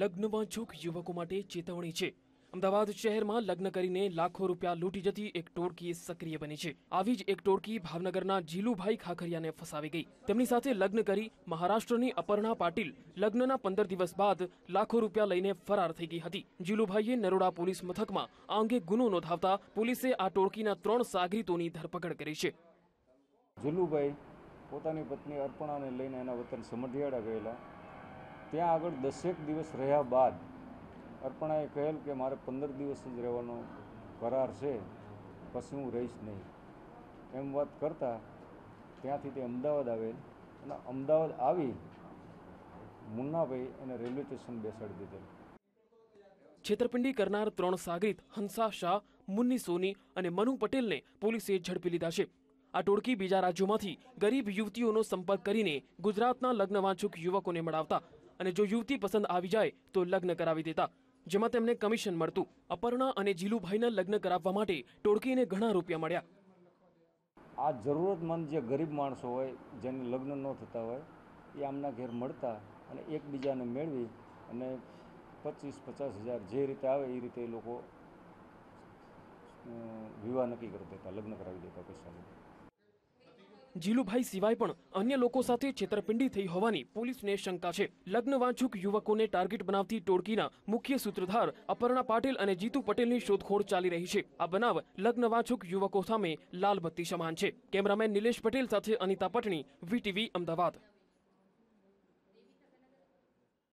લગ્નવાંછુક યુવકો માટે ચેતવણી છે. અમદાવાદ શહેરમાં લગ્ન કરીને લાખો રૂપિયા લૂંટી જતી એક ટોળકી સક્રિય બની છે. આવી જ એક ટોળકી ભાવનગરના જીલુભાઈ ખાખરિયાને ફસાવી ગઈ. તેમની સાથે લગ્ન કરી મહારાષ્ટ્રની અપર્ણા પાટીલ લગ્નના પંદર દિવસ બાદ લાખો રૂપિયા લઈને ફરાર થઈ ગઈ હતી. જીલુભાઈએ નરોડા પોલીસ મથકમાં આ અંગે ગુનો નોંધાવતા પોલીસે આ ટોળકીના ત્રણ સાગરીતોની ધરપકડ કરી છે. જીલુભાઈ પોતાની પત્ની અર્પણાને લઈને એના વતન સમઢિયાળા ગયેલા. ત્યાં આગળ દસેક દિવસ રહ્યા બાદ અર્પણાએ કહેલ કે મારે પંદર દિવસ જ રહેવાનો કરાર છે, પછી હું રહીશ નહીં. એમ વાત કરતાં ત્યાંથી તે અમદાવાદ આવેલ અને અમદાવાદ આવી મુન્નાભાઈ એને રેલવે સ્ટેશન બેસાડી દીધેલ. છેતરપિંડી કરનાર ત્રણ સાગરીત હંસા શાહ, મુન્ની સોની અને મનુ પટેલને પોલીસે ઝડપી લીધા છે. આ ટોળકી બીજા રાજ્યોમાંથી ગરીબ યુવતીઓનો સંપર્ક કરીને ગુજરાતના લગ્નવાંછુક યુવકોને મળાવતા અને જો યુવતી પસંદ આવી જાય તો લગ્ન કરાવી દેતા, જેમાં તેમને કમિશન મળતું. અપર્ણા અને જીલુભાઈના લગ્ન કરાવવા માટે ટોળકીને ઘણા રૂપિયા મળ્યા. આ જરૂરતમંદ જે ગરીબ માણસો હોય, જેને લગ્ન ન થતા હોય, એ આમના ઘેર મળતા અને એકબીજાને મેળવી અને પચીસ પચાસ હજાર જે રીતે આવે એ રીતે એ લોકો વિવાહ નક્કી કરી દેતા, લગ્ન કરાવી દેતા પૈસાનું. જીલુભાઈ સિવાય પણ અન્ય લોકો સાથે છેતરપિંડી થઈ હોવાની પોલીસને શંકા છે. લગ્નવાંછુક યુવકોને ટાર્ગેટ બનાવતી ટોળકીના મુખ્ય સૂત્રધાર અપર્ણા પાટીલ અને જીતુ પટેલની શોધખોળ ચાલી રહી છે. આ બનાવ લગ્નવાંછુક યુવકો સામે લાલબત્તી સમાન છે. કેમેરામેન નિલેશ પટેલ સાથે અનિતા પટણી, વીટીવી અમદાવાદ.